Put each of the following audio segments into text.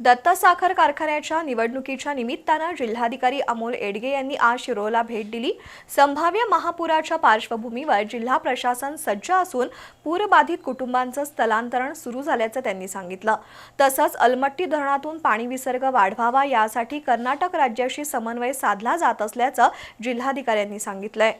दत्त साखर कारखान्याच्या निवडणुकीच्या निमित्तानं जिल्हाधिकारी अमोल एडगे यांनी आज शिरोळला भेट दिली. संभाव्य महापुराच्या पार्श्वभूमीवर जिल्हा प्रशासन सज्ज असून पूरबाधित कुटुंबांचं स्थलांतरण सुरू झाल्याचं त्यांनी सांगितलं. तसंच अलमट्टी धरणातून पाणी विसर्ग वाढवावा यासाठी कर्नाटक राज्याशी समन्वय साधला जात असल्याचं जिल्हाधिकाऱ्यांनी सांगितलंय.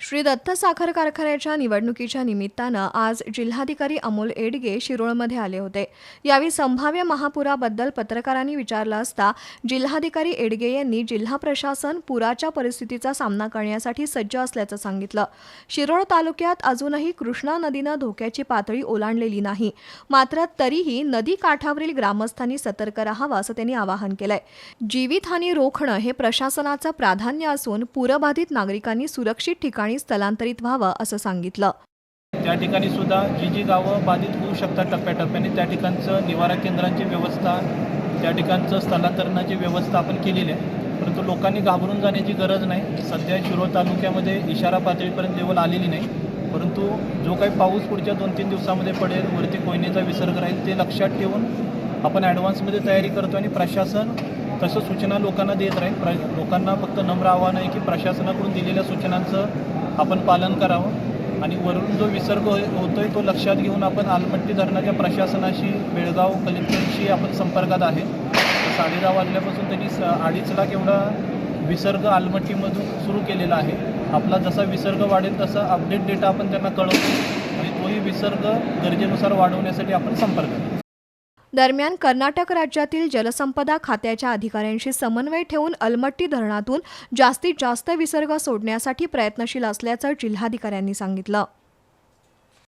श्री दत्त साखर कारखान्याच्या निवडणुकीच्या निमित्तानं आज जिल्हाधिकारी अमोल एडगे शिरोळमध्ये आले होते. यावेळी संभाव्य महापुराबद्दल पत्रकारांनी विचारलं असता जिल्हाधिकारी एडगे यांनी जिल्हा प्रशासन पुराच्या परिस्थितीचा सामना करण्यासाठी सज्ज असल्याचं सांगितलं. शिरोळ तालुक्यात अजूनही कृष्णा नदीनं धोक्याची पातळी ओलांडलेली नाही. मात्र तरीही नदी काठावरील ग्रामस्थांनी सतर्क राहावं असं त्यांनी आवाहन केलंय. जीवितहानी रोखणं हे प्रशासनाचं प्राधान्य असून पूरबाधित नागरिकांनी सुरक्षित ठिकाणी स्थलांतरित व्हावं असं सांगितलं. त्या ठिकाणी सुद्धा जी जी गावं बाधित होऊ शकतात टप्प्याटप्प्याने त्या ठिकाणचं निवारा केंद्रांची व्यवस्था त्या ठिकाणचं स्थलांतरणाची व्यवस्था आपण केलेली आहे. परंतु लोकांनी घाबरून जाण्याची गरज नाही. सध्या शिरोळ तालुक्यामध्ये इशारा पातळीपर्यंत लेवल आलेली नाही. परंतु जो काही पाऊस पुढच्या दोन तीन दिवसामध्ये पडेल वरती कोयनेचा विसर्ग राहील ते लक्षात ठेवून आपण ॲडव्हान्समध्ये तयारी करतो आणि प्रशासन तसं सूचना लोकांना देत राहील. प्र लोकांना फक्त नम्र आव्हान आहे की प्रशासनाकडून दिलेल्या सूचनांचं आपण पालन करावं. आणि वरून जो विसर्ग हो- होतो आहे तो लक्षात घेऊन आपण आलमट्टी धरणाच्या प्रशासनाशी बेळगाव कलेक्टरशी आपण संपर्कात आहे. साडे दहा वाजल्यापासून त्यांनी स अडीच लाख एवढा विसर्ग आलमट्टीमधून सुरू केलेला आहे. आपला जसा विसर्ग वाढेल तसा अपडेट डेटा आपण त्यांना कळवतो. आणि तोही विसर्ग गरजेनुसार वाढवण्यासाठी आपण संपर्क दरम्यान कर्नाटक राज्यातील जलसंपदा खात्याच्या अधिकाऱ्यांशी समन्वय ठेवून अलमट्टी धरणातून जास्तीत जास्त विसर्ग सोडण्यासाठी प्रयत्नशील असल्याचं जिल्हाधिकाऱ्यांनी सांगितलं.